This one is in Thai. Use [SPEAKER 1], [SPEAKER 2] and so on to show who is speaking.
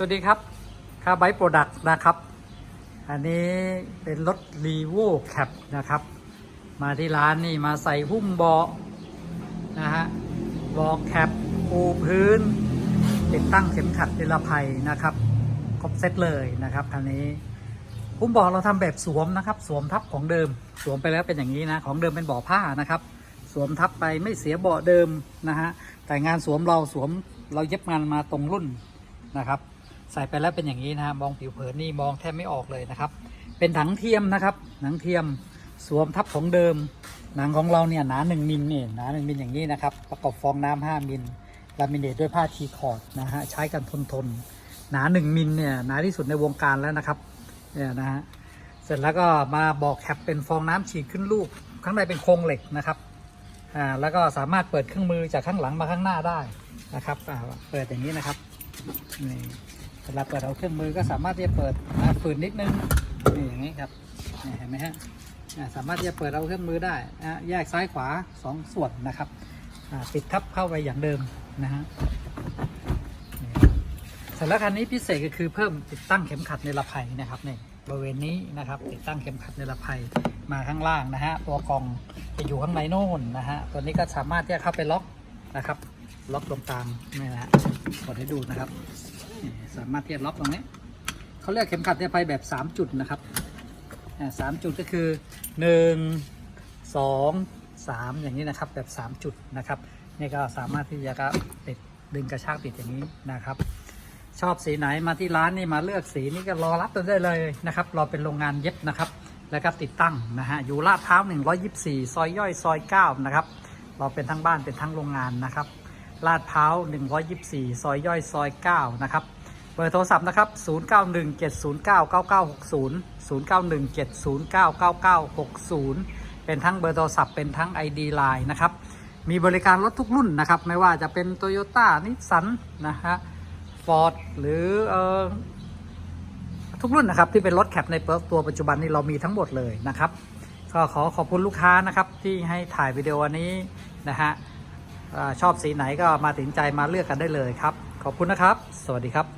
[SPEAKER 1] สวัสดีครับคาไบโปรดักต์นะครับ อันนี้เป็นรถ r e v o Cap นะครับ มาที่ร้านนี่มาใส่หุ้มเบาะนะฮะเบาะแคปปูพื้น ติดตั้งเข็มขัดนิรภัยนะครับ ครบเซตเลยนะครับคันนี้ หุ้มเบาะเราทำแบบสวมนะครับ สวมทับของเดิม สวมไปแล้วเป็นอย่างนี้นะ ของเดิมเป็นเบาะผ้านะครับ สวมทับไปไม่เสียเบาะเดิมนะฮะ แต่งานสวมเราสวมเราเย็บงานมาตรงรุ่นนะครับ ใส่ไปแล้วเป็นอย่างนี้นะฮะมองผิวเผินนี่มองแทบไม่ออกเลยนะครับ เป็นถังเทียมนะครับ หนังเทียมสวมทับของเดิม หนังของเราเนี่ยหนาหนึ่งมิลเนี่ยหนาหนึ่งมิลอย่างนี้นะครับ ประกอบฟองน้ำห้ามิลลามิเนตด้วยผ้าทีคอร์ดนะฮะใช้กันทนทนหนาหนึ่งมิลเนี่ยหนาที่สุดในวงการแล้วนะครับเนี่ยนะฮะเสร็จแล้วก็มาบอกแคปเป็นฟองน้ำฉีดขึ้นรูปข้างในเป็นโครงเหล็กนะครับอ่าแล้วก็สามารถเปิดเครื่องมือจากข้างหลังมาข้างหน้าได้นะครับอ่าเปิดอย่างนี้นะครับนี่ เวลาเปิดเอาเครื่องมือก็สามารถที่จะเปิดฝืนนิดนึงนี่อย่างนี้ครับเห็นไหมฮะสามารถที่จะเปิดเอาเครื่องมือได้นะฮะแยกซ้ายขวาสองส่วนนะครับอ่าติดทับเข้าไปอย่างเดิมนะฮะนี่เสร็จแล้วคันนี้พิเศษก็คือเพิ่มติดตั้งเข็มขัดในิรภัยนะครับนี่บริเวณนี้นะครับติดตั้งเข็มขัดในิรภัยมาข้างล่างนะฮะตัวกล่องจะอยู่ข้างในโน่นนะฮะตัวนี้ก็สามารถที่จะเข้าไปล็อกนะครับ ล็อกตรงกลางนี่นะฮะกดให้ดูนะครับ สามารถที่จะล็อกตรงนี้เขาเรียกเข็มขัดนิรภัยแบบ 3 จุดนะครับสามจุดก็คือหนึ่งสองสามอย่างนี้นะครับแบบสามจุดนะครับนี่ก็สามารถที่จะก็ติดดึงกระชากติดอย่างนี้นะครับ ชอบสีไหนมาที่ร้านนี่มาเลือกสีนี่ก็รอรับตัวได้เลยนะครับรอเป็นโรงงานเย็บนะครับ แล้วก็ติดตั้งนะฮะอยู่ลาดพร้าว124 ซอยย่อยซอย9นะครับเราเป็นทั้งบ้านเป็นทั้งโรงงานนะครับ ลาดพร้าว 124 ซอยย่อยซอย 9 นะครับ เบอร์โทรศัพท์นะครับ 0917099960 0917099960 เป็นทั้งเบอร์โทรศัพท์เป็นทั้ง ID Line นะครับ มีบริการรถทุกรุ่นนะครับ ไม่ว่าจะเป็น Toyota Nissan นะฮะ Ford หรือเอ่อทุกรุ่นนะครับที่เป็นรถแคปในตัวปัจจุบันนี้เรามีทั้งหมดเลยนะครับ ก็ขอขอบคุณลูกค้านะครับที่ให้ถ่ายวิดีโอวันนี้นะฮะ ชอบสีไหนก็มาตัดสินใจมาเลือกกันได้เลยครับ ขอบคุณนะครับ สวัสดีครับ